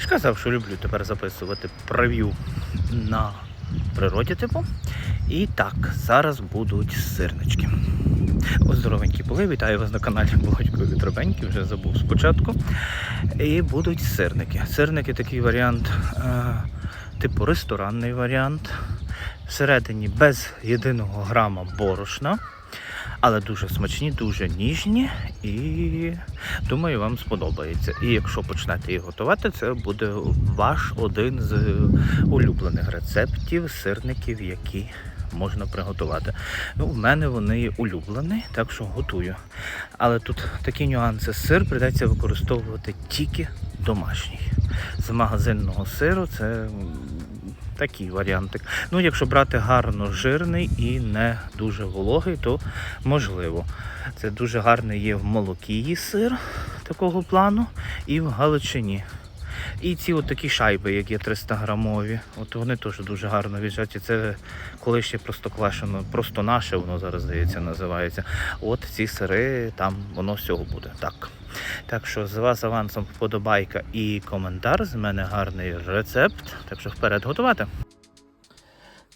ж казав, що люблю тепер записувати прев'ю на природі, типу. І так, зараз будуть сирнички. Здоровенькі були. Вітаю вас на каналі Володько Вітробеньки, вже забув спочатку. І будуть сирники. Сирники такий варіант, е, типу ресторанний варіант. Всередині без єдиного грама борошна, але дуже смачні, дуже ніжні і думаю, вам сподобається. І якщо почнете їх готувати, це буде ваш один з улюблених рецептів сирників, які можна приготувати. Ну, в мене вони улюблені, так що готую. Але тут такі нюанси. Сир прийдеться використовувати тільки домашній. З магазинного сиру це такий варіантик. Ну, якщо брати гарно жирний і не дуже вологий, то можливо. Це дуже гарний є в Молокії сир такого плану і в Галичині. І ці такі шайби, як є 300 грамові, от вони теж дуже гарно в'їжджають. І Це коли просто квашено, просто наше, воно зараз здається, називається. От ці сири, там воно всього буде. Так. Так що з вас авансом вподобайка і коментар. З мене гарний рецепт. Так що вперед готувати.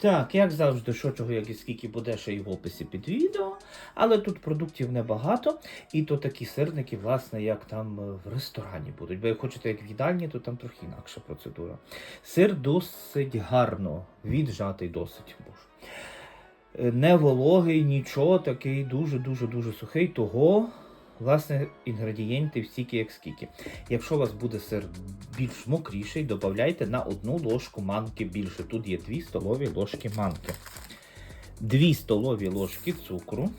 Так, як завжди, що чого, як і скільки буде ще і в описі під відео. Але тут продуктів небагато. І то такі сирники, власне, як там е, в ресторані будуть. Бо як хочете, як в їдальні, то там трохи інакша процедура. Сир досить гарно, віджатий досить. Боже. Е, Не вологий, нічого, такий дуже-дуже дуже сухий. Того, власне, інгредієнтів стільки, як скільки. Якщо у вас буде сир більш мокріший, додавайте на одну ложку манки більше. Тут є 2 столові ложки манки. 2 столові ложки цукру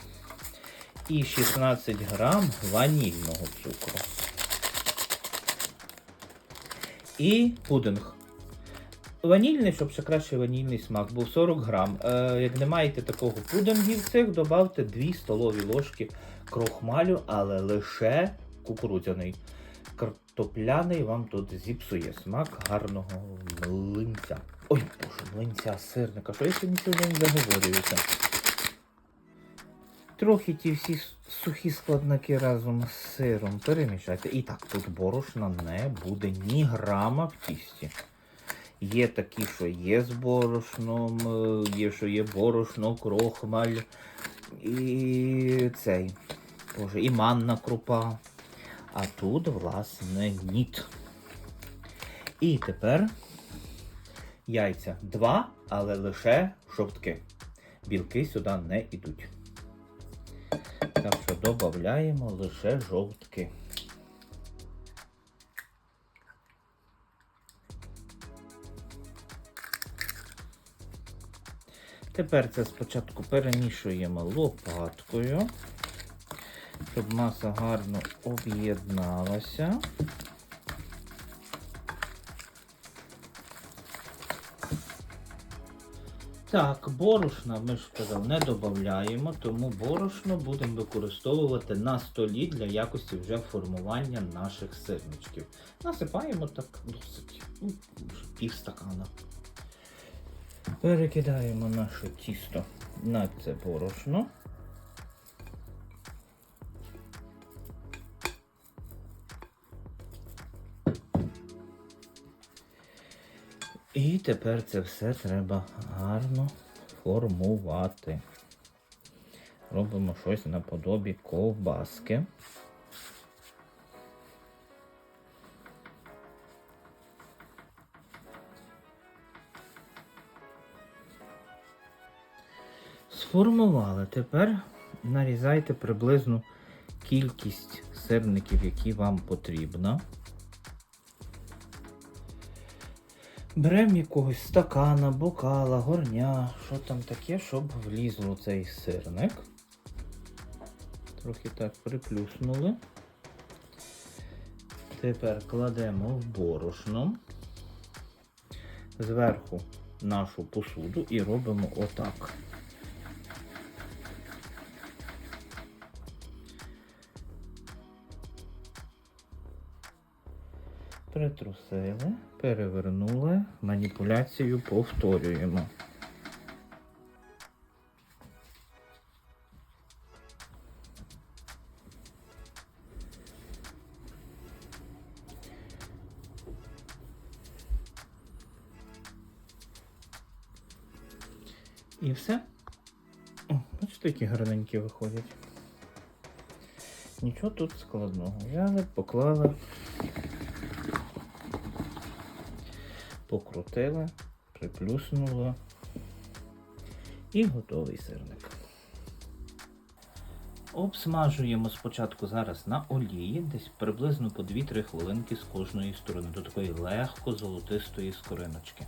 і 16 грам ванільного цукру. І пудинг. Ванільний, щоб ще краще ванільний смак, був 40 грам. Е, як не маєте такого пудингів цих, додавте 2 столові ложки крохмалю, але лише кукурудзяний. Картопляний вам тут зіпсує смак гарного млинця. Ой, боже, млинця, сирника. Що я сьогодні цілий день заговорююся? Трохи ті всі сухі складники разом з сиром перемішайте. І так, тут борошна не буде ні грама в тісті. Є такі, що є з борошном, е, є, що є борошно, крохмаль і цей. Боже, і манна крупа. А тут, власне, ніт. І тепер яйця два, але лише жовтки. Білки сюди не йдуть. Так що додаємо лише жовтки. Тепер це спочатку перемішуємо лопаткою, щоб маса гарно об'єдналася. Так, борошна ми ж казав, не додаємо, тому борошно будемо використовувати на столі для якості вже формування наших сирничків. Насипаємо так досить, ну, пів стакана. Перекидаємо наше тісто на це борошно. І тепер це все треба гарно формувати. Робимо щось наподобі ковбаски. Сформували. Тепер нарізайте приблизну кількість сирників, які вам потрібно. Беремо якогось стакана, бокала, горня, що там таке, щоб влізло цей сирник. Трохи так приплюснули. Тепер кладемо в борошно. Зверху нашу посуду і робимо отак. притрусили, перевернули, маніпуляцію повторюємо. І все. О, бачите, які гарненькі виходять. Нічого тут складного. Взяли, поклали покрутили, приплюснули. І готовий сирник. Обсмажуємо спочатку зараз на олії, десь приблизно по 2-3 хвилинки з кожної сторони, до такої легко золотистої скориночки.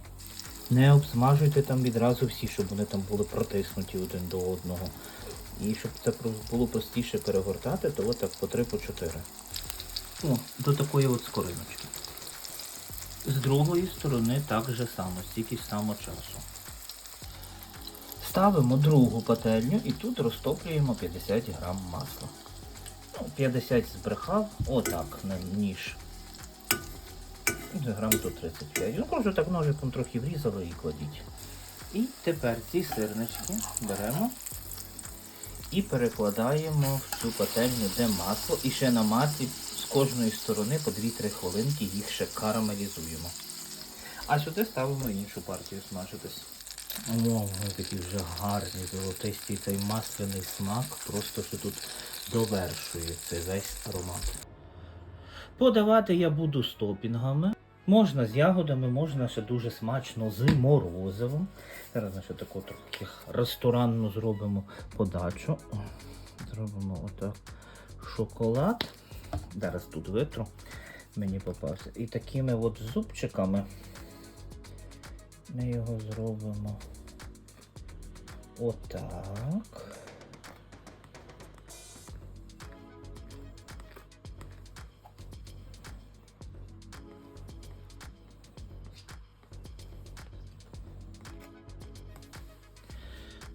Не обсмажуйте там відразу всі, щоб вони там були протиснуті один до одного. І щоб це було простіше перегортати, то отак по 3 по 4. О, до такої от скориночки. З другої сторони так же само, стільки само часу. Ставимо другу пательню і тут розтоплюємо 50 грам масла. Ну, 50 збрехав, отак, на ніж. Грам тут 35. Ну, просто так ножиком трохи врізали і кладіть. І тепер ці сирнички беремо і перекладаємо в цю пательню, де масло. І ще на маслі кожної сторони по 2-3 хвилинки їх ще карамелізуємо. А сюди ставимо іншу партію смажитись. О, вони такі вже гарні, золотисті. Цей масляний смак просто що тут довершує цей весь аромат. Подавати я буду з топінгами. Можна з ягодами, можна ще дуже смачно з морозивом. Зараз ми ще таку трохи ресторанну зробимо подачу. Зробимо отак шоколад. Зараз тут витру. Мені попався. І такими от зубчиками ми його зробимо отак.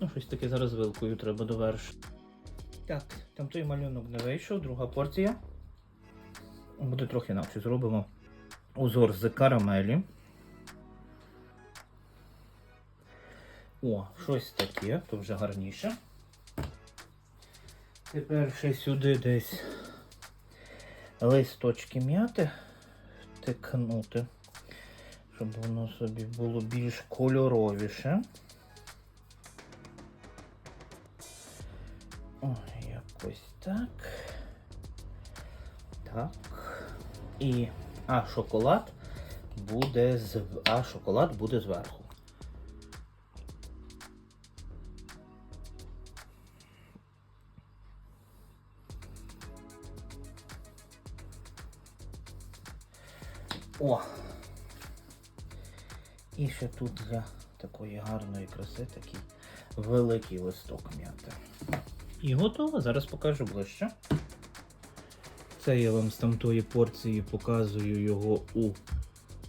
Ну, щось таке зараз вилкою треба довершити. Так, там той малюнок не вийшов, друга порція. Буде трохи інакше. Зробимо узор з карамелі. О, щось таке, то вже гарніше. Тепер ще сюди десь листочки м'яти втикнути, щоб воно собі було більш кольоровіше. Ой, якось так. Так. І. А, шоколад буде з. А, шоколад буде зверху. О! І ще тут для такої гарної краси такий великий листок м'яти. І готово, зараз покажу ближче. Це я вам з тамтої порції показую його у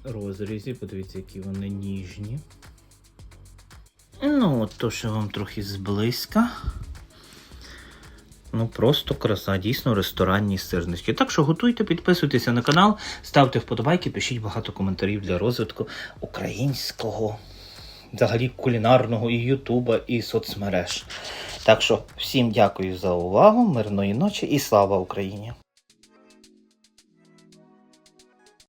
розрізі. Подивіться, які вони ніжні. Ну, от то, що вам трохи зблизька. Ну, просто краса, дійсно ресторанні сирнички. Так що готуйте, підписуйтеся на канал, ставте вподобайки, пишіть багато коментарів для розвитку українського, взагалі кулінарного і Ютуба, і соцмереж. Так що всім дякую за увагу, мирної ночі і слава Україні!